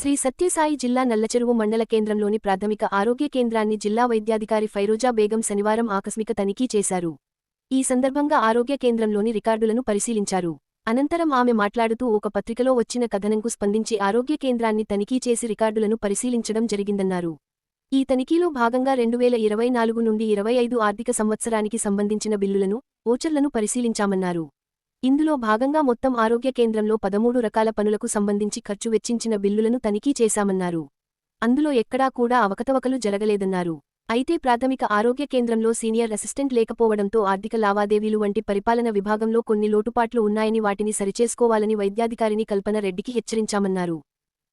శ్రీ సత్యసాయి జిల్లా నల్లచెరువు మండల కేంద్రంలోని ప్రాథమిక ఆరోగ్య కేంద్రాన్ని జిల్లా వైద్యాధికారి ఫైరోజా బేగం శనివారం ఆకస్మిక తనిఖీ చేశారు. ఈ సందర్భంగా ఆరోగ్య కేంద్రంలోని రికార్డులను పరిశీలించారు. అనంతరం ఆమె మాట్లాడుతూ ఒక పత్రికలో వచ్చిన కథనంకు స్పందించి ఆరోగ్య కేంద్రాన్ని తనిఖీ చేసి రికార్డులను పరిశీలించడం జరిగిందన్నారు. ఈ తనిఖీలో భాగంగా రెండువేల ఇరవై నాలుగు నుండి ఇరవై ఐదు ఆర్థిక సంవత్సరానికి సంబంధించిన బిల్లులను ఓచర్లను పరిశీలించామన్నారు. ఇందులో భాగంగా మొత్తం ఆరోగ్య కేంద్రంలో పదమూడు రకాల పనులకు సంబంధించి ఖర్చు వెచ్చించిన బిల్లులను తనిఖీ చేశామన్నారు. అందులో ఎక్కడా కూడా అవకతవకలు జరగలేదన్నారు. అయితే ప్రాథమిక ఆరోగ్య కేంద్రంలో సీనియర్ అసిస్టెంట్ లేకపోవడంతో ఆర్థిక లావాదేవీలు వంటి పరిపాలన విభాగంలో కొన్ని లోటుపాట్లు ఉన్నాయని వాటిని సరిచేసుకోవాలని వైద్యాధికారిని కల్పన రెడ్డికి హెచ్చరించామన్నారు.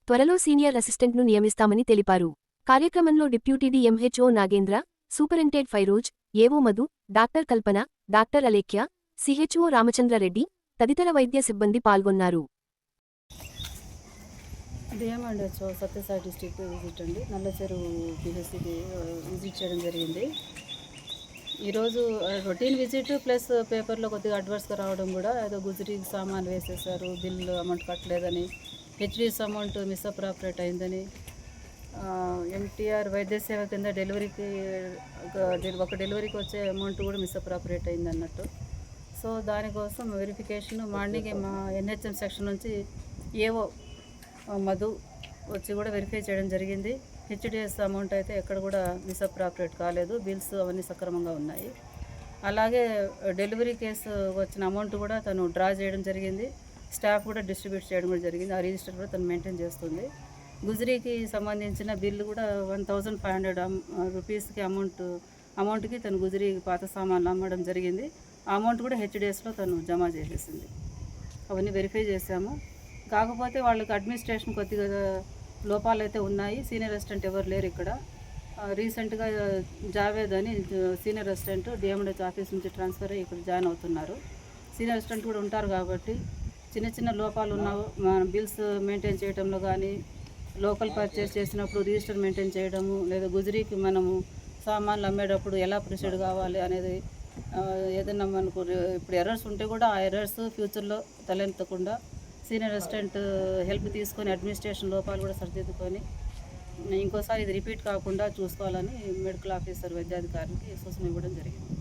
త్వరలో సీనియర్ అసిస్టెంట్ను నియమిస్తామని తెలిపారు. కార్యక్రమంలో deputy MHO Nagendra superintend Firoz AO Madhu doctor Kalpana doctor Alekhya CHO Ramachandra Reddy తదితర వైద్య సిబ్బంది పాల్గొన్నారు. డిఎంఎండ్హెచ్ఓ సత్యసాయి డిస్ట్రిక్ట్ విజిట్ అండి. నల్ల చెరువు పిహెచ్సికి విజిట్ చేయడం జరిగింది. ఈరోజు రొటీన్ విజిట్ ప్లస్ పేపర్లో కొద్దిగా అడ్వర్స్గా రావడం కూడా ఏదో గుజరీ సామాన్ వేసేసారు బిల్లు అమౌంట్ కట్టలేదని హెచ్డిఎస్ అమౌంట్ మిస్అప్రాపరేట్ అయిందని ఎంటీఆర్ వైద్య సేవ కింద డెలివరీకి ఒక డెలి- ఒక డెలివరీకి వచ్చే అమౌంట్ కూడా మిస్అప్రాపరేట్ అయింది అన్నట్టు సో దానికోసం వెరిఫికేషన్ మార్నింగ్ మా ఎన్హెచ్ఎం సెక్షన్ నుంచి ఏవో మధు వచ్చి కూడా వెరిఫై చేయడం జరిగింది. హెచ్డిఎస్ అమౌంట్ అయితే ఎక్కడ కూడా మిస్అప్రాపరేట్ కాలేదు. బిల్స్ అవన్నీ సక్రమంగా ఉన్నాయి. అలాగే డెలివరీ కేసు వచ్చిన అమౌంట్ కూడా తను డ్రా చేయడం జరిగింది. స్టాఫ్ కూడా డిస్ట్రిబ్యూట్ చేయడం కూడా జరిగింది. ఆ రిజిస్టర్ కూడా తను మెయింటైన్ చేస్తుంది. గుజరీకి సంబంధించిన బిల్లు కూడా వన్ థౌజండ్ ఫైవ్ హండ్రెడ్ రూపీస్కి అమౌంట్ అమౌంట్కి తను గుజరీ పాత సామాన్లు అమ్మడం జరిగింది. అమౌంట్ కూడా హెచ్డిఎస్లో తను జమ చేసేసింది. అవన్నీ వెరిఫై చేశాము. కాకపోతే వాళ్ళకి అడ్మినిస్ట్రేషన్ కొద్దిగా లోపాలు అయితే ఉన్నాయి. సీనియర్ అసిస్టెంట్ ఎవరు లేరు ఇక్కడ. రీసెంట్గా జావేద్ అని సీనియర్ అసిస్టెంట్ డిఎండ్హెచ్ ఆఫీస్ నుంచి ట్రాన్స్ఫర్ అయ్యి ఇక్కడ జాయిన్ అవుతున్నారు. సీనియర్ అసిస్టెంట్ కూడా ఉంటారు కాబట్టి చిన్న చిన్న లోపాలు ఉన్న మన బిల్స్ మెయింటైన్ చేయడంలో కానీ లోకల్ పర్చేస్ చేసినప్పుడు రిజిస్టర్ మెయింటైన్ చేయడము లేదా గుజరీకి మనము సామాన్లు అమ్మేటప్పుడు ఎలా ప్రొసీడ్ కావాలి అనేది ఏదైనా మనకు ఇప్పుడు ఎర్రర్స్ ఉంటే కూడా ఆ ఎర్రర్స్ ఫ్యూచర్లో తలెత్తకుండా సీనియర్ అసిస్టెంట్ హెల్ప్ తీసుకొని అడ్మినిస్ట్రేషన్ లోపాలు కూడా సరిదిద్దుకొని ఇంకోసారి ఇది రిపీట్ కాకుండా చూసుకోవాలని మెడికల్ ఆఫీసర్ వైద్యాధికారికి సూచన ఇవ్వడం జరిగింది.